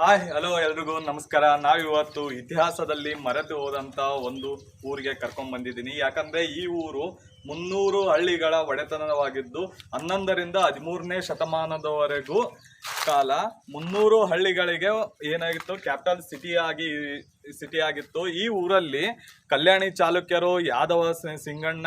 Hi, hello ಎಲ್ರಿಗೂ ನಮಸ್ಕಾರ. ನಾವಿವತ್ತು ಇತಿಹಾಸದಲ್ಲಿ ಮರೆತು ಹೋದಂಥ ಒಂದು ಊರಿಗೆ ಕರ್ಕೊಂಡು ಬಂದಿದ್ದೀನಿ. ಯಾಕಂದ್ರೆ ಈ ಊರು ಮುನ್ನೂರು ಹಳ್ಳಿಗಳ ಒಡೆತನವಾಗಿದ್ದು ಹನ್ನೊಂದರಿಂದ ಹದಿಮೂರನೇ ಶತಮಾನದವರೆಗೂ ಕಾಲ ಮುನ್ನೂರು ಹಳ್ಳಿಗಳಿಗೆ ಏನಾಗಿತ್ತು? ಕ್ಯಾಪಿಟಲ್ ಸಿಟಿ ಆಗಿ ಸಿಟಿ ಆಗಿತ್ತು. ಈ ಊರಲ್ಲಿ ಕಲ್ಯಾಣಿ ಚಾಲುಕ್ಯರು, ಯಾದವ ಸಿಂಗಣ್ಣ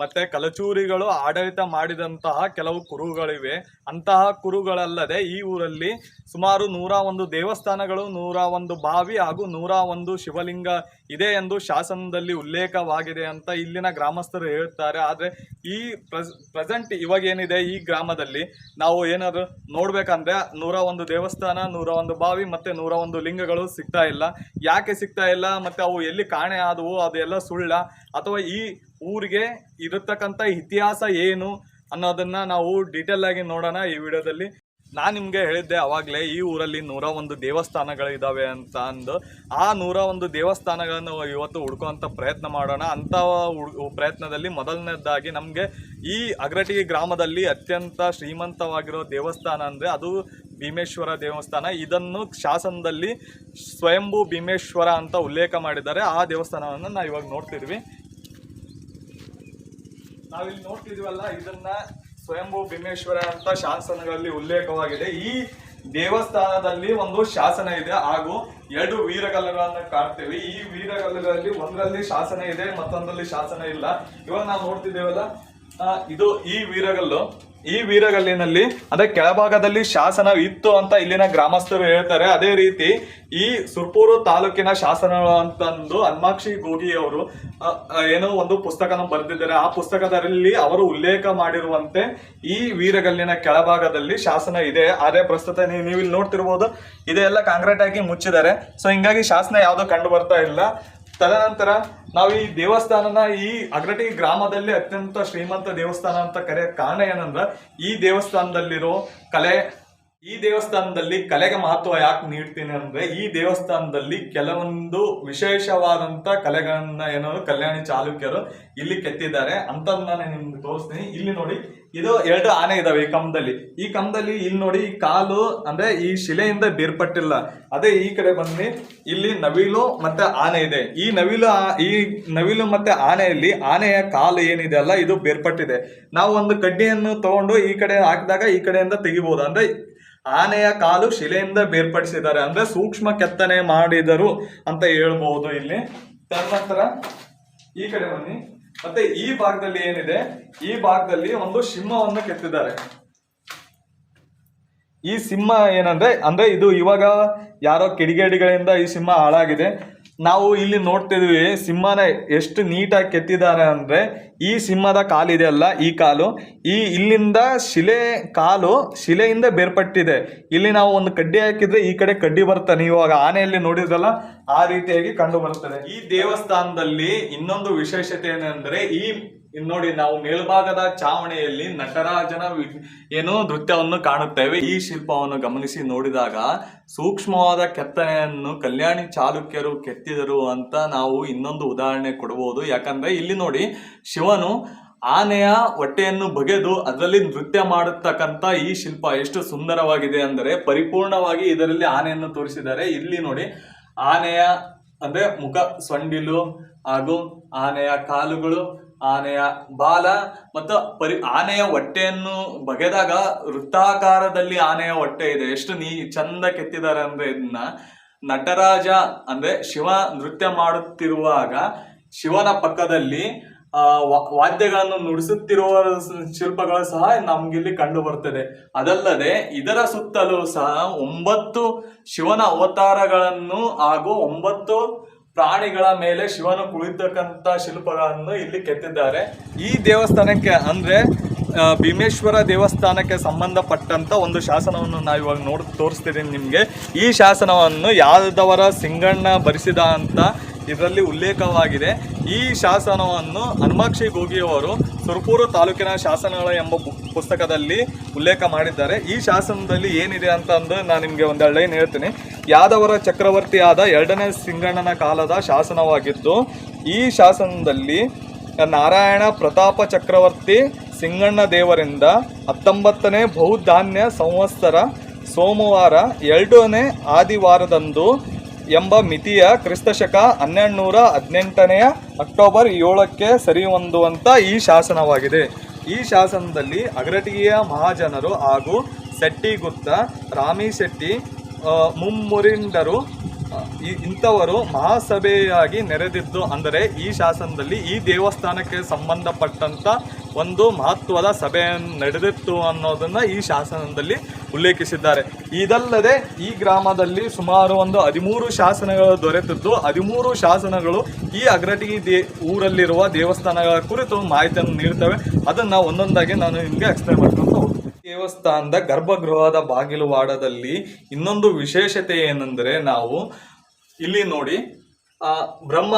ಮತ್ತೆ ಕಲಚೂರಿಗಳು ಆಡಳಿತ ಮಾಡಿದಂತಹ ಕೆಲವು ಕುರುಗಳಿವೆ. ಅಂತಹ ಕುರುಗಳಲ್ಲದೆ ಈ ಊರಲ್ಲಿ ಸುಮಾರು ನೂರ ಒಂದು ದೇವಸ್ಥಾನಗಳು ನೂರ ಒಂದು ಬಾವಿ ಹಾಗೂ ನೂರ ಒಂದು ಶಿವಲಿಂಗ ಇದೆ ಎಂದು ಶಾಸನದಲ್ಲಿ ಉಲ್ಲೇಖವಾಗಿದೆ ಅಂತ ಇಲ್ಲಿನ ಗ್ರಾಮಸ್ಥರು ಹೇಳ್ತಾರೆ ಆದರೆ ಈ ಪ್ರೆಸೆಂಟ್ ಇವಾಗ ಏನಿದೆ ಈ ಗ್ರಾಮದಲ್ಲಿ ನಾವು ಏನಾದರೂ ನೋಡ್ಬೇಕಂದ್ರೆ ನೂರ ಒಂದು ದೇವಸ್ಥಾನ, ನೂರ ಒಂದು ಬಾವಿ ಮತ್ತೆ ನೂರ ಒಂದು ಲಿಂಗಗಳು ಸಿಗ್ತಾ ಇಲ್ಲ. ಯಾಕೆ ಸಿಗ್ತಾ ಇಲ್ಲ? ಮತ್ತೆ ಅವು ಎಲ್ಲಿ ಕಾಣೆ ಆದವು? ಅದೆಲ್ಲ ಸುಳ್ಳ. ಅಥವಾ ಈ ಊರಿಗೆ ಇರತಕ್ಕಂಥ ಇತಿಹಾಸ ಏನು ಅನ್ನೋದನ್ನ ನಾವು ಡೀಟೇಲ್ ಆಗಿ ನೋಡೋಣ ಈ ವಿಡಿಯೋದಲ್ಲಿ. ನಾನು ನಿಮಗೆ ಹೇಳಿದ್ದೆ ಆವಾಗಲೇ ಈ ಊರಲ್ಲಿ ನೂರ ಒಂದು ದೇವಸ್ಥಾನಗಳಿದ್ದಾವೆ ಅಂತ ಅಂದು. ಆ ನೂರ ಒಂದು ದೇವಸ್ಥಾನಗಳನ್ನು ಇವತ್ತು ಹುಡ್ಕೋಂಥ ಪ್ರಯತ್ನ ಮಾಡೋಣ. ಅಂಥ ಪ್ರಯತ್ನದಲ್ಲಿ ಮೊದಲನೇದಾಗಿ ನಮಗೆ ಈ ಅಗ್ರಟಿ ಗ್ರಾಮದಲ್ಲಿ ಅತ್ಯಂತ ಶ್ರೀಮಂತವಾಗಿರೋ ದೇವಸ್ಥಾನ ಅಂದರೆ ಅದು ಭೀಮೇಶ್ವರ ದೇವಸ್ಥಾನ. ಇದನ್ನು ಶಾಸನದಲ್ಲಿ ಸ್ವಯಂಭೂ ಭೀಮೇಶ್ವರ ಅಂತ ಉಲ್ಲೇಖ ಮಾಡಿದ್ದಾರೆ. ಆ ದೇವಸ್ಥಾನವನ್ನು ನಾವು ಇವಾಗ ನೋಡ್ತಿದ್ವಿ. ನಾವಿಲ್ಲಿ ನೋಡ್ತಿದೀವಲ್ಲ, ಇದನ್ನ ಸ್ವಯಂಭೂ ಭೀಮೇಶ್ವರ ಅಂತ ಶಾಸನಗಳಲ್ಲಿ ಉಲ್ಲೇಖವಾಗಿದೆ. ಈ ದೇವಸ್ಥಾನದಲ್ಲಿ ಒಂದು ಶಾಸನ ಇದೆ ಹಾಗೂ ಎರಡು ವೀರಗಲ್ಲುಗಳನ್ನು ಕಾಣ್ತೇವೆ. ಈ ವೀರಗಲ್ಲುಗಳಲ್ಲಿ ಒಂದರಲ್ಲಿ ಶಾಸನ ಇದೆ, ಮತ್ತೊಂದರಲ್ಲಿ ಶಾಸನ ಇಲ್ಲ. ಇವಾಗ ನಾವು ನೋಡ್ತಿದ್ದೇವಲ್ಲ ಇದು ಈ ವೀರಗಲ್ಲು. ಈ ವೀರಗಲ್ಲಿನಲ್ಲಿ ಅದೇ ಕೆಳಭಾಗದಲ್ಲಿ ಶಾಸನ ಇತ್ತು ಅಂತ ಇಲ್ಲಿನ ಗ್ರಾಮಸ್ಥರು ಹೇಳ್ತಾರೆ. ಅದೇ ರೀತಿ ಈ ಸುರ್ಪೂರು ತಾಲೂಕಿನ ಶಾಸನ ಅಂತಂದು ಅನ್ಮಾಕ್ಷಿ ಗೋಗಿ ಅವರು ಏನೋ ಒಂದು ಪುಸ್ತಕನ ಬರೆದಿದ್ದಾರೆ. ಆ ಪುಸ್ತಕದಲ್ಲಿ ಅವರು ಉಲ್ಲೇಖ ಮಾಡಿರುವಂತೆ ಈ ವೀರಗಲ್ಲಿನ ಕೆಳಭಾಗದಲ್ಲಿ ಶಾಸನ ಇದೆ. ಅದೇ ಪ್ರಸ್ತುತ ನೀವು ನೀವು ಇಲ್ಲಿ ನೋಡ್ತಿರ್ಬೋದು, ಇದೆಲ್ಲ ಕಾಂಕ್ರೀಟ್ ಆಗಿ ಮುಚ್ಚಿದ್ದಾರೆ. ಸೊ ಹಿಂಗಾಗಿ ಶಾಸನ ಯಾವುದು ಕಂಡು ಬರ್ತಾ ಇಲ್ಲ. ತದನಂತರ ನಾವು ಈ ದೇವಸ್ಥಾನನ ಈ ಅಗ್ರಟಿ ಗ್ರಾಮದಲ್ಲಿ ಅತ್ಯಂತ ಶ್ರೀಮಂತ ದೇವಸ್ಥಾನ ಅಂತ ಕರೆಯೋ ಕಾರಣ ಏನಂದ್ರ ಈ ದೇವಸ್ಥಾನದಲ್ಲಿರೋ ಕಲೆ ಈ ದೇವಸ್ಥಾನದಲ್ಲಿ ಕಲೆಗೆ ಮಹತ್ವ ಯಾಕೆ ನೀಡ್ತೀನಿ ಅಂದ್ರೆ ಈ ದೇವಸ್ಥಾನದಲ್ಲಿ ಕೆಲವೊಂದು ವಿಶೇಷವಾದಂತ ಕಲೆಗಳನ್ನ ಏನೋ ಕಲ್ಯಾಣಿ ಚಾಲುಕ್ಯರು ಇಲ್ಲಿ ಕೆತ್ತಿದ್ದಾರೆ ಅಂತ ನಾನು ನಿಮ್ಗೆ ತೋರಿಸ್ತೀನಿ. ಇಲ್ಲಿ ನೋಡಿ, ಇದು ಎರಡು ಆನೆ ಇದಾವೆ ಈ ಕಂಬದಲ್ಲಿ. ಈ ಕಂಬದಲ್ಲಿ ಇಲ್ಲಿ ನೋಡಿ ಈ ಕಾಲು ಅಂದ್ರೆ ಈ ಶಿಲೆಯಿಂದ ಬೇರ್ಪಟ್ಟಿಲ್ಲ. ಅದೇ ಈ ಕಡೆ ಬನ್ನಿ, ಇಲ್ಲಿ ನವಿಲು ಮತ್ತೆ ಆನೆ ಇದೆ. ಈ ನವಿಲು ಈ ನವಿಲು ಮತ್ತೆ ಆನೆಯಲ್ಲಿ ಆನೆಯ ಕಾಲು ಏನಿದೆ ಅಲ್ಲ, ಇದು ಬೇರ್ಪಟ್ಟಿದೆ. ನಾವು ಒಂದು ಕಡ್ಡಿಯನ್ನು ತಗೊಂಡು ಈ ಕಡೆ ಹಾಕಿದಾಗ ಈ ಕಡೆಯಿಂದ ತೆಗಿಬಹುದು ಅಂದ್ರೆ ಆನೆಯ ಕಾಲು ಶಿಲೆಯಿಂದ ಬೇರ್ಪಡಿಸಿದ್ದಾರೆ. ಅಂದ್ರೆ ಸೂಕ್ಷ್ಮ ಕೆತ್ತನೆ ಮಾಡಿದರು ಅಂತ ಹೇಳ್ಬಹುದು ಇಲ್ಲಿ. ತನ್ನಂತರ ಈ ಕಡೆ ಬನ್ನಿ. ಮತ್ತೆ ಈ ಭಾಗದಲ್ಲಿ ಏನಿದೆ? ಈ ಭಾಗದಲ್ಲಿ ಒಂದು ಸಿಂಹವನ್ನು ಕೆತ್ತಿದ್ದಾರೆ. ಈ ಸಿಂಹ ಏನಂದ್ರೆ, ಅಂದ್ರೆ ಇದು ಇವಾಗ ಯಾರೋ ಕಿಡಿಗೇಡಿಗಳಿಂದ ಈ ಸಿಂಹ ಹಾಳಾಗಿದೆ. ನಾವು ಇಲ್ಲಿ ನೋಡ್ತಿದ್ವಿ ಸಿಂಹನ ಎಷ್ಟು ನೀಟಾಗಿ ಕೆತ್ತಿದ್ದಾರೆ ಅಂದ್ರೆ ಈ ಸಿಂಹದ ಕಾಲಿದೆ ಅಲ್ಲ, ಈ ಕಾಲು. ಈ ಇಲ್ಲಿಂದ ಶಿಲೆ ಕಾಲು ಶಿಲೆಯಿಂದ ಬೇರ್ಪಟ್ಟಿದೆ. ಇಲ್ಲಿ ನಾವು ಒಂದು ಕಡ್ಡಿ ಹಾಕಿದ್ರೆ ಈ ಕಡೆ ಕಡ್ಡಿ ಬರ್ತಾನೆ ಇವಾಗ ಆನೆಯಲ್ಲಿ ನೋಡಿದ್ರಲ್ಲ ಆ ರೀತಿಯಾಗಿ ಕಂಡು ಬರುತ್ತದೆ. ಈ ದೇವಸ್ಥಾನದಲ್ಲಿ ಇನ್ನೊಂದು ವಿಶೇಷತೆ ಏನಂದ್ರೆ ಈ ನೋಡಿ ನಾವು ಮೇಲ್ಭಾಗದ ಚಾವಣಿಯಲ್ಲಿ ನಟರಾಜನ ಏನು ನೃತ್ಯವನ್ನು ಕಾಣುತ್ತೇವೆ. ಈ ಶಿಲ್ಪವನ್ನು ಗಮನಿಸಿ ನೋಡಿದಾಗ ಸೂಕ್ಷ್ಮವಾದ ಕೆತ್ತನೆಯನ್ನು ಕಲ್ಯಾಣಿ ಚಾಲುಕ್ಯರು ಕೆತ್ತಿದರು ಅಂತ ನಾವು ಇನ್ನೊಂದು ಉದಾಹರಣೆ ಕೊಡಬಹುದು ಯಾಕಂದ್ರೆ ಇಲ್ಲಿ ನೋಡಿ ಶಿವನು ಆನೆಯ ಹೊಟ್ಟೆಯನ್ನು ಬಗೆದು ಅದರಲ್ಲಿ ನೃತ್ಯ ಮಾಡತಕ್ಕಂತ ಈ ಶಿಲ್ಪ ಎಷ್ಟು ಸುಂದರವಾಗಿದೆ ಅಂದರೆ ಪರಿಪೂರ್ಣವಾಗಿ ಇದರಲ್ಲಿ ಆನೆಯನ್ನು ತೋರಿಸಿದ್ದಾರೆ. ಇಲ್ಲಿ ನೋಡಿ ಆನೆಯ, ಅಂದ್ರೆ ಮುಖ ಸೊಂಡಿಲು ಹಾಗೂ ಆನೆಯ ಕಾಲುಗಳು, ಆನೆಯ ಬಾಲ ಮತ್ತು ಪರಿ, ಆನೆಯ ಹೊಟ್ಟೆಯನ್ನು ಬಗೆದಾಗ ವೃತ್ತಾಕಾರದಲ್ಲಿ ಆನೆಯ ಹೊಟ್ಟೆ ಇದೆ. ಎಷ್ಟು ನೀ, ಚಂದ ಕೆತ್ತಿದ್ದಾರೆ ಅಂದ್ರೆ ಇದನ್ನ ನಟರಾಜ, ಅಂದ್ರೆ ಶಿವ ನೃತ್ಯ ಮಾಡುತ್ತಿರುವಾಗ ಶಿವನ ಪಕ್ಕದಲ್ಲಿ ವಾದ್ಯಗಳನ್ನು ನುಡಿಸುತ್ತಿರುವ ಶಿಲ್ಪಗಳು ಸಹ ನಮ್ಗಿಲ್ಲಿ ಕಂಡು ಬರ್ತದೆ. ಅದಲ್ಲದೆ ಇದರ ಸುತ್ತಲೂ ಸಹ ಒಂಬತ್ತು ಶಿವನ ಅವತಾರಗಳನ್ನು ಹಾಗೂ ಒಂಬತ್ತು ಪ್ರಾಣಿಗಳ ಮೇಲೆ ಶಿವನು ಕುಳಿತಕ್ಕಂಥ ಶಿಲ್ಪಗಳನ್ನು ಇಲ್ಲಿ ಕೆತ್ತಿದ್ದಾರೆ. ಈ ದೇವಸ್ಥಾನಕ್ಕೆ ಅಂದ್ರೆ ಭೀಮೇಶ್ವರ ದೇವಸ್ಥಾನಕ್ಕೆ ಸಂಬಂಧಪಟ್ಟಂತ ಒಂದು ಶಾಸನವನ್ನು ನಾವು ಇವಾಗ ನೋಡ್ ತೋರಿಸ್ತಿದ್ದೀನಿ ನಿಮಗೆ. ಈ ಶಾಸನವನ್ನು ಯಾದವರ ಸಿಂಗಣ್ಣ ಬರೆಸಿದ ಅಂತ ಇದರಲ್ಲಿ ಉಲ್ಲೇಖವಾಗಿದೆ. ಈ ಶಾಸನವನ್ನು ಹನುಮಾಕ್ಷಿ ಗೋಗಿಯವರು ಸುರಪೂರು ತಾಲೂಕಿನ ಶಾಸನಗಳ ಎಂಬ ಪುಸ್ತಕದಲ್ಲಿ ಉಲ್ಲೇಖ ಮಾಡಿದ್ದಾರೆ. ಈ ಶಾಸನದಲ್ಲಿ ಏನಿದೆ ಅಂತ ಅಂದು ನಾನು ನಿಮಗೆ ಒಂದು ಲೈನ್ ಹೇಳ್ತೀನಿ. ಯಾದವರ ಚಕ್ರವರ್ತಿಯಾದ ಎರಡನೇ ಸಿಂಗಣ್ಣನ ಕಾಲದ ಶಾಸನವಾಗಿದ್ದು, ಈ ಶಾಸನದಲ್ಲಿ ನಾರಾಯಣ ಪ್ರತಾಪ ಚಕ್ರವರ್ತಿ ಸಿಂಗಣ್ಣ ದೇವರಿಂದ ಹತ್ತೊಂಬತ್ತನೇ ಬಹುಧಾನ್ಯ ಸಂವತ್ಸರ ಸೋಮವಾರ ಎರಡನೇ ಆದಿವಾರದಂದು ಎಂಬ ಮಿತಿಯ ಕ್ರಿಸ್ತಶಕ ಹನ್ನೆರಡು ನೂರ ಹದಿನೆಂಟನೆಯ ಅಕ್ಟೋಬರ್ ಏಳಕ್ಕೆ ಸರಿಹೊಂದುವಂಥ ಈ ಶಾಸನವಾಗಿದೆ. ಈ ಶಾಸನದಲ್ಲಿ ಅಗರಟಿಗೆಯ ಮಹಾಜನರು ಹಾಗೂ ಶೆಟ್ಟಿಗುತ್ತ ರಾಮಿ ಶೆಟ್ಟಿ ಮುಮ್ಮುರಿಂಡರು ಈ- ಇಂಥವರು ಮಹಾಸಭೆಯಾಗಿ ನೆರೆದಿದ್ದು ಅಂದರೆ ಈ ಶಾಸನದಲ್ಲಿ ಈ ದೇವಸ್ಥಾನಕ್ಕೆ ಸಂಬಂಧಪಟ್ಟಂಥ ಒಂದು ಮಹತ್ವದ ಸಭೆ ನಡೆದಿತ್ತು ಅನ್ನೋದನ್ನು ಈ ಶಾಸನದಲ್ಲಿ ಉಲ್ಲೇಖಿಸಿದ್ದಾರೆ. ಇದಲ್ಲದೆ ಈ ಗ್ರಾಮದಲ್ಲಿ ಸುಮಾರು ಒಂದು ಹದಿಮೂರು ಶಾಸನಗಳು ದೊರೆತಿದ್ದು, ಹದಿಮೂರು ಶಾಸನಗಳು ಈ ಅಗ್ರಟಿ ದೇ, ಊರಲ್ಲಿರುವ ದೇವಸ್ಥಾನಗಳ ಕುರಿತು ಮಾಹಿತಿಯನ್ನು ನೀಡ್ತವೆ. ಅದನ್ನು ಒಂದೊಂದಾಗಿ ನಾನು ನಿಮಗೆ ಎಕ್ಸ್ಪ್ಲೈನ್ ಮಾಡ್ಕೊಂಡು ದೇವಸ್ಥಾನದ ಗರ್ಭಗೃಹದ ಬಾಗಿಲುವಾಡದಲ್ಲಿ ಇನ್ನೊಂದು ವಿಶೇಷತೆ ಏನೆಂದರೆ ನಾವು ಇಲ್ಲಿ ನೋಡಿ, ಆ, ಬ್ರಹ್ಮ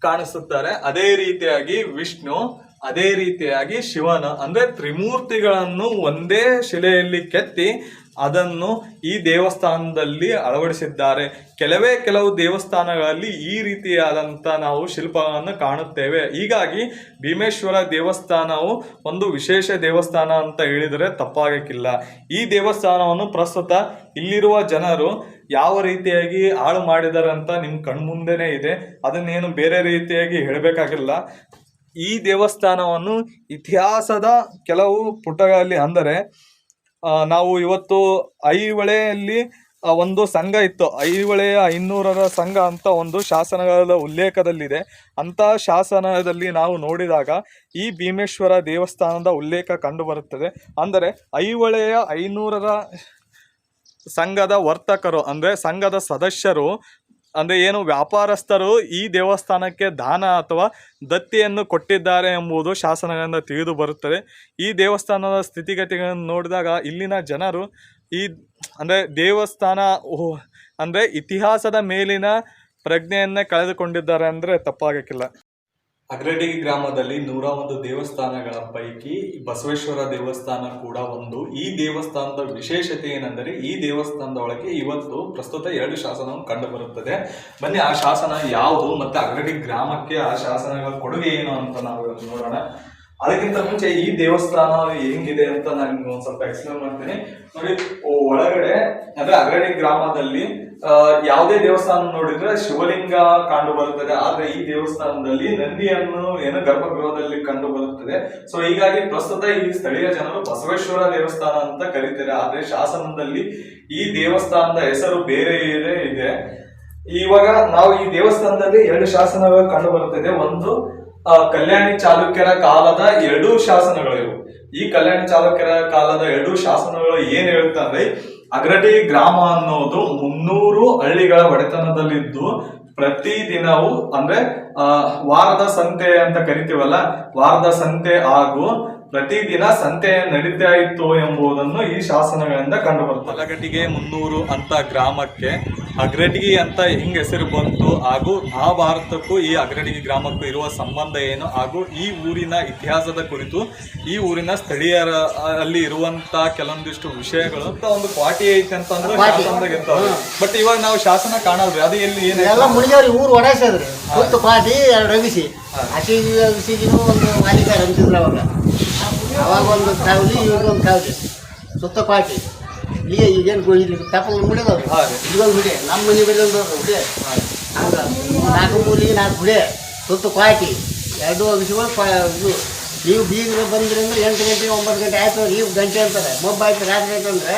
ಕಾಣಿಸುತ್ತಾರೆ. ಅದೇ ರೀತಿಯಾಗಿ ವಿಷ್ಣು, ಅದೇ ರೀತಿಯಾಗಿ ಶಿವನ, ಅಂದ್ರೆ ತ್ರಿಮೂರ್ತಿಗಳನ್ನು ಒಂದೇ ಶಿಲೆಯಲ್ಲಿ ಕೆತ್ತಿ ಅದನ್ನು ಈ ದೇವಸ್ಥಾನದಲ್ಲಿ ಅಳವಡಿಸಿದ್ದಾರೆ. ಕೆಲವೇ ಕೆಲವು ದೇವಸ್ಥಾನಗಳಲ್ಲಿ ಈ ರೀತಿಯಾದಂಥ ನಾವು ಶಿಲ್ಪಗಳನ್ನು ಕಾಣುತ್ತೇವೆ. ಹೀಗಾಗಿ ಭೀಮೇಶ್ವರ ದೇವಸ್ಥಾನವು ಒಂದು ವಿಶೇಷ ದೇವಸ್ಥಾನ ಅಂತ ಹೇಳಿದರೆ ತಪ್ಪಾಗಕ್ಕಿಲ್ಲ. ಈ ದೇವಸ್ಥಾನವನ್ನು ಪ್ರಸ್ತುತ ಇಲ್ಲಿರುವ ಜನರು ಯಾವ ರೀತಿಯಾಗಿ ಹಾಳು ಮಾಡಿದ್ದಾರೆ ಅಂತ ನಿಮ್ಮ ಕಣ್ಮುಂದೆನೇ ಇದೆ. ಅದನ್ನೇನು ಬೇರೆ ರೀತಿಯಾಗಿ ಹೇಳಬೇಕಾಗಿಲ್ಲ. ಈ ದೇವಸ್ಥಾನವನ್ನು ಇತಿಹಾಸದ ಕೆಲವು ಪುಟಗಳಲ್ಲಿ ಅಂದರೆ ನಾವು ಇವತ್ತು ಐಹೊಳೆಯಲ್ಲಿ ಒಂದು ಸಂಘ ಇತ್ತು. ಐಹೊಳೆಯ ಐನೂರರ ಸಂಘ ಅಂತ ಒಂದು ಶಾಸನಗಳ ಉಲ್ಲೇಖದಲ್ಲಿದೆ. ಅಂತಹ ಶಾಸನದಲ್ಲಿ ನಾವು ನೋಡಿದಾಗ ಈ ಭೀಮೇಶ್ವರ ದೇವಸ್ಥಾನದ ಉಲ್ಲೇಖ ಕಂಡುಬರುತ್ತದೆ. ಅಂದರೆ ಐಹೊಳೆಯ ಐನೂರರ ಸಂಘದ ವರ್ತಕರು, ಅಂದರೆ ಸಂಘದ ಸದಸ್ಯರು ಅಂದರೆ ಏನು ವ್ಯಾಪಾರಸ್ಥರು ಈ ದೇವಸ್ಥಾನಕ್ಕೆ ದಾನ ಅಥವಾ ದತ್ತಿಯನ್ನು ಕೊಟ್ಟಿದ್ದಾರೆ ಎಂಬುದು ಶಾಸನಗಳಿಂದ ತಿಳಿದು ಬರುತ್ತದೆ. ಈ ದೇವಸ್ಥಾನದ ಸ್ಥಿತಿಗತಿಗಳನ್ನು ನೋಡಿದಾಗ ಇಲ್ಲಿನ ಜನರು ಈ ಅಂದರೆ ದೇವಸ್ಥಾನ ಅಂದರೆ ಇತಿಹಾಸದ ಮೇಲಿನ ಪ್ರಜ್ಞೆಯನ್ನೇ ಕಳೆದುಕೊಂಡಿದ್ದಾರೆ ಅಂದರೆ ತಪ್ಪಾಗಕ್ಕಿಲ್ಲ. ಅಗ್ರಡಿಗಿ ಗ್ರಾಮದಲ್ಲಿ ನೂರ ಒಂದು ದೇವಸ್ಥಾನಗಳ ಪೈಕಿ ಬಸವೇಶ್ವರ ದೇವಸ್ಥಾನ ಕೂಡ ಒಂದು. ಈ ದೇವಸ್ಥಾನದ ವಿಶೇಷತೆ ಏನೆಂದರೆ ಈ ದೇವಸ್ಥಾನದ ಒಳಗೆ ಇವತ್ತು ಪ್ರಸ್ತುತ ಎರಡು ಶಾಸನವು ಕಂಡು ಬರುತ್ತದೆ ಬನ್ನಿ, ಆ ಶಾಸನ ಯಾವುದು ಮತ್ತೆ ಅಗ್ರಡಿ ಗ್ರಾಮಕ್ಕೆ ಆ ಶಾಸನಗಳ ಕೊಡುಗೆ ಏನು ಅಂತ ನಾವು ನೋಡೋಣ. ಅದಕ್ಕಿಂತ ಮುಂಚೆ ಈ ದೇವಸ್ಥಾನ ಹೆಂಗಿದೆ ಅಂತ ನಾನು ಒಂದ್ ಸ್ವಲ್ಪ ಎಕ್ಸ್ಪ್ಲೇನ್ ಮಾಡ್ತೀನಿ. ನೋಡಿ ಒಳಗಡೆ, ಅಂದ್ರೆ ಅಗ್ರಣಿ ಗ್ರಾಮದಲ್ಲಿ ಯಾವುದೇ ದೇವಸ್ಥಾನ ನೋಡಿದ್ರೆ ಶಿವಲಿಂಗ ಕಂಡು ಬರುತ್ತದೆ. ಆದ್ರೆ ಈ ದೇವಸ್ಥಾನದಲ್ಲಿ ನಂದಿಯನ್ನು ಏನು ಗರ್ಭಗೃಹದಲ್ಲಿ ಕಂಡು ಬರುತ್ತದೆ. ಸೊ ಹೀಗಾಗಿ ಪ್ರಸ್ತುತ ಈ ಸ್ಥಳೀಯ ಜನರು ಬಸವೇಶ್ವರ ದೇವಸ್ಥಾನ ಅಂತ ಕರೀತಾರೆ. ಆದ್ರೆ ಶಾಸನದಲ್ಲಿ ಈ ದೇವಸ್ಥಾನದ ಹೆಸರು ಬೇರೆ ಇದೆ. ಇವಾಗ ನಾವು ಈ ದೇವಸ್ಥಾನದಲ್ಲಿ ಎರಡು ಶಾಸನಗಳು ಕಂಡು ಬರುತ್ತದೆ. ಒಂದು ಕಲ್ಯಾಣಿ ಚಾಲುಕ್ಯರ ಕಾಲದ ಎರಡು ಶಾಸನಗಳಿವು ಈ ಕಲ್ಯಾಣಿ ಚಾಲುಕ್ಯರ ಕಾಲದ ಎರಡು ಶಾಸನಗಳು ಏನ್ ಹೇಳ್ತಂದ್ರೆ ಅಗ್ರಟಿ ಗ್ರಾಮ ಅನ್ನೋದು ಮುನ್ನೂರು ಹಳ್ಳಿಗಳ ಒಡೆತನದಲ್ಲಿದ್ದು, ಪ್ರತಿ ದಿನವೂ ಅಂದ್ರೆ ವಾರದ ಸಂತೆ ಅಂತ ಕರಿತೀವಲ್ಲ, ವಾರದ ಸಂತೆ ಹಾಗೂ ಪ್ರತಿದಿನ ಸಂತೆ ನಡೀತಾ ಇತ್ತು ಎಂಬುದನ್ನು ಈ ಶಾಸನಗಳಿಂದ ಕಂಡು ಬರ್ತದೆ. ಅಲಗಟಿಗೆ ಮುನ್ನೂರು ಅಂತ ಗ್ರಾಮಕ್ಕೆ ಅಗ್ರಟಿಗಿ ಅಂತ ಹಿಂಗ್ ಹೆಸರು ಬಂತು. ಹಾಗೂ ಆ ಭಾರತಕ್ಕೂ ಈ ಅಗ್ರಡಿಗಿ ಗ್ರಾಮಕ್ಕೂ ಇರುವ ಸಂಬಂಧ ಏನು? ಹಾಗೂ ಈ ಊರಿನ ಇತಿಹಾಸದ ಕುರಿತು ಈ ಊರಿನ ಸ್ಥಳೀಯರ ಅಲ್ಲಿ ಇರುವಂತ ಕೆಲವೊಂದಿಷ್ಟು ವಿಷಯಗಳು ಅಂತ ಒಂದು ಕ್ವಾಟಿ ಐತೆ ಅಂತಂದ್ರೆ ಶಾಸನದಾಗ ಇರ್ತಾವೆ ಬಟ್ ಇವಾಗ ನಾವು ಶಾಸನ ಕಾಣಲ್ರಿ. ಅದು ಎಲ್ಲಿ ಏನ್ ಎಲ್ಲ ಮುಣಿದವ್ರಿ ಊರು ಒಡಾಯಿಸಿದ್ರಿ ಎರಡು ಅಗಿಸಿ ಒಂದು ಮಾಲೀಕ ಅವಾಗ. ಅವಾಗ ಒಂದು ಕಾವಲಿ ಇವಾಗ ಒಂದು ಕಾವಲಿ. ಸುತ್ತ ಪಾಟಿ ಈಗ ಈಗೇನು ಇಲ್ಲಿ ತಪ್ಪಲು ರೀ. ಇದೊಂದು ಹುಡಿ ನಮ್ಮ ಮನೆ ಒಂದು ಹುಡಿ ಹಂಗ. ನಾಲ್ಕು ಮೂಲಿಗೆ ನಾಲ್ಕು ಹುಡಿ ಸುತ್ತ ಕ್ವಾಟಿ ಎರಡು ಅಗಿಸಿಗಳು ಇದು ನೀವು ಬೀಗರು ಬಂದ್ರಿ ಅಂದ್ರೆ ಎಂಟು ಗಂಟೆ ಒಂಬತ್ತು ಗಂಟೆ ಆಯ್ತು. ನೀವು ಗಂಟೆ ಅಂತಾರೆ. ಮೊಬ್ಬ ಆಯ್ತು ರಾತ್ರಿ ಆಯ್ತಂದ್ರೆ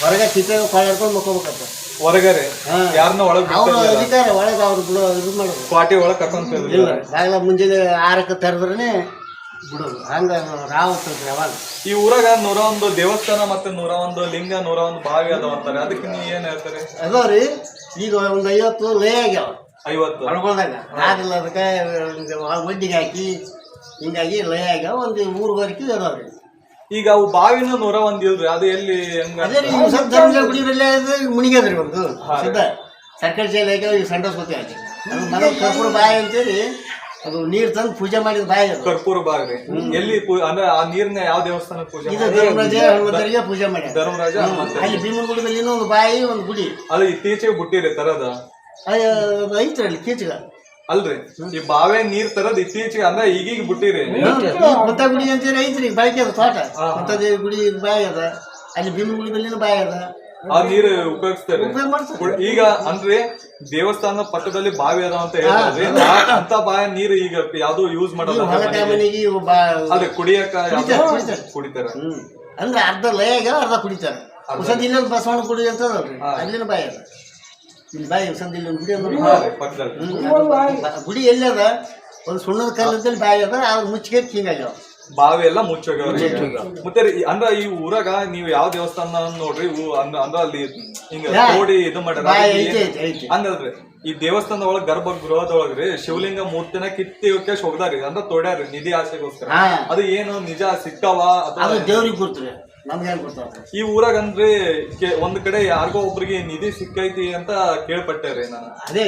ಹೊರಗೆ ಚಿತ್ರ ಕೊಳ್ಳಾಡ್ಕೊಂಡು ಮಕ್ಕೋಬೇಕಂತ. ಹೊರಗರೆ. ಯಾರನ್ನ ಒಳಗ್ ಅವರು ಅಧಿಕಾರ ಒಳಗೆ ಅವ್ರು ಇದು ಮಾಡೋದು. ಕ್ವಾಟಿ ಒಳಗೆ ಕರ್ಕೊಂಡ್ ಇಲ್ಲ. ಹೋಗಿಲ್ಲ. ಮುಂಜಾನೆ ಆರಕ್ಕೆ ತೆರೆದ್ರೇ ಬಿಡೋದು. ಹಂಗ ಅವಾಗ ಈ ಊರಾಗ ನೂರ ಒಂದು ದೇವಸ್ಥಾನ ಮತ್ತೆ ನೂರ ಒಂದು ಲಿಂಗ ನೂರ ಒಂದು ಬಾವಿ ಅದಾವ ಅಂತಾರೆ. ಅದಕ್ಕೆ ನೀವು ಏನ್ ಹೇಳ್ತಾರೆ? ಅದಾವ ರೀ. ಈಗ ಒಂದ್ ಐವತ್ತು ಲೇ ಆಗ್ಯಾವ. ಐವತ್ತು. ಅನ್ಕೊಂಡಾಗ ಆಗಿಲ್ಲ ಅದಕ್ಕೆ ಒಡ್ಡಿಗೆ ಹಾಕಿ ಹಿಂಗಾಗಿ ಲೇ ಆಗ್ಯಾವ. ಒಂದು ಮೂರುವರೆಗೆ ಅದಾವ ರೀ. ಈಗ ಅವು ಬಾವಿನ ನೂರ ಒಂದ್ ಇಲ್ರಿ. ಅದು ಎಲ್ಲಿ ಹೆಂಗ? ಅದೇ ರೀ ಸ್ವಲ್ಪ ಮುಣಿಗ್ಯದ್ರಿ ಒಂದು. ಸಿದ್ಧ ಸರ್ಕಾರಿ ಶಾಲೆ ಆಗ್ಯಾವ ಈಗ ಸಂಡೋಸ್ಪತಿ ಆಗಿ ಕರ್ಪೂರ ಬಾಯಿ ಅಂತೇಳಿ ಅದು ನೀರ್ ತಂದು ಪೂಜೆ ಮಾಡಿದ ಬಾಯಿ ಅದು. ಕರ್ಪೂರ ಬಾಗ್ರಿ ಎಲ್ಲಿ ಪೂ- ಅಂದ್ರೆ ಆ ನೀರ್ನ ಯಾವ ದೇವಸ್ಥಾನ ಪೂಜೆ ಇದು ಮಾಡ್ತಾರೆ? ಧರ್ಮರಾಜ ಹನುಮಂತರಿಗೆ ಪೂಜೆ ಮಾಡ್ಯಾರ. ಧರ್ಮರಾಜ ಅಲ್ಲಿ ಭೀಮನ ಗುಡಿ ಇನ್ನೊಂದು ಬಾಯಿ ಒಂದು ಗುಡಿ. ಅದು ಇತ್ತೀಚೆಗೆ ಬಿಟ್ಟಿರಿ ತರದ. ಅದು ಐತ್ರಿ ಅಲ್ಲಿ ಕೀಚಗ ಅಲ್ರಿ. ಈ ಬಾವೆ ನೀರ್ ತರದ್ ಇತ್ತೀಚೆಗೆ ಅಂದ್ರೆ ಈಗೀಗ ಬಿಟ್ಟಿರಿ ಮತ್ತ ಗುಡಿ ಅಂತೇಳಿ ಐತ್ರಿ ಬಾಯಿ ಅದ ತೋಟ. ಮತ್ತದೇ ಗುಡಿ ಬಾಯಿ ಅದ. ಅಲ್ಲಿ ಭೀಮನ ಗುಡಿ ಬಾಯಿ ಅದ. ಆ ನೀರು ಉಪಯೋಗಿಸ್ತಾರೆ. ಈಗ ಅಂದ್ರೆ ದೇವಸ್ಥಾನದ ಪಕ್ಕದಲ್ಲಿ ಬಾವಿ ಅದ ಅಂತ ಹೇಳಿದ್ರೆ ಅಂತ ಬಾಯ ನೀರು ಈಗ ಯಾವ್ದು ಯೂಸ್ ಮಾಡಲ್ಲ ಅದೇ ಕುಡಿಯಕ ಕುಡಿತಾರೆ, ಅಂದ್ರೆ ಅರ್ಧ ಲಯಾಗ ಅರ್ಧ ಕುಡಿತಾರೆ. ಹೊಸದಿಲ್ಲ ಬಸವಣ್ಣ ಕುಡಿ ಅಂತ. ಅಲ್ಲಿನ ಬಾಯ ಅದ. ಇಲ್ಲಿ ಬಾಯಿ ಹೊಸದಿಲ್ಲ ಗುಡಿ ಅಂದ್ರೆ ಗುಡಿ ಎಲ್ಲಿ ಅದ? ಒಂದು ಸುಣ್ಣದ ಕಾಲದಲ್ಲಿ ಬಾಯಿ ಅದ ಅವ್ರು ಮುಚ್ಚಿಗೆ ಹಿಂಗಾಗ್ಯಾವ ಬಾವಿ ಎಲ್ಲ ಮುಚ್ಚೋಗ್ಯಾವ್ರಿ. ಮತ್ತೆ ರೀ, ಅಂದ್ರ ಈ ಊರಾಗ ನೀವ್ ಯಾವ ದೇವಸ್ಥಾನ ನೋಡ್ರಿ ಅಂದ್ರೆ ಅಂದ್ರ ಅಂದ್ರ ಅಲ್ಲಿ ಹಿಂಗ ಯಾ. ನೋಡಿ ಇದು ಮಾಡ್ಯಾರ ಬಾಯಿ ಅದಕ್ಕೆ ಐತೆ, ಏನ್- ಐತೆ, ಐತೆ. ಹಂಗಲ್ರಿ ಈ ದೇವಸ್ಥಾನದ ಒಳಗ ಗರ್ಭ ಗೃಹದೊಳಗ್ರಿ ಶಿವಲಿಂಗ ಮೂರ್ತಿನ ಕಿತ್ತಿ ಕೇಶ್ ಹೋಗ್ದಾರಿ ಅಂದ್ರ ತೊಡ್ಯಾರಿ ನಿಧಿ ಆಸೆಗೋಸ್ಕರ ಹಾ. ಅದು ಏನು ನಿಜ ಸಿಕ್ಕಾವ ಅಥವಾ ಅದು ದೇವ್ರಿಗೆ ಗೊತ್ತ್ರಿ ನಮ್ಗೆ ಹೆಂಗ್ ಗೊತ್ತಾಗ್ತದೆ ಈ ಊರಾಗ ಅಂದ್ರೆ ಕೆ- ಒಂದ್ ಕಡೆ ಯಾರಿಗೋ ಒಬ್ರಿಗೆ ನಿಧಿ ಸಿಕ್ಕೈತಿ ಅಂತ ಕೇಳ್ಪಟ್ಟೆ ರೀ ನಾನು ಅದೇ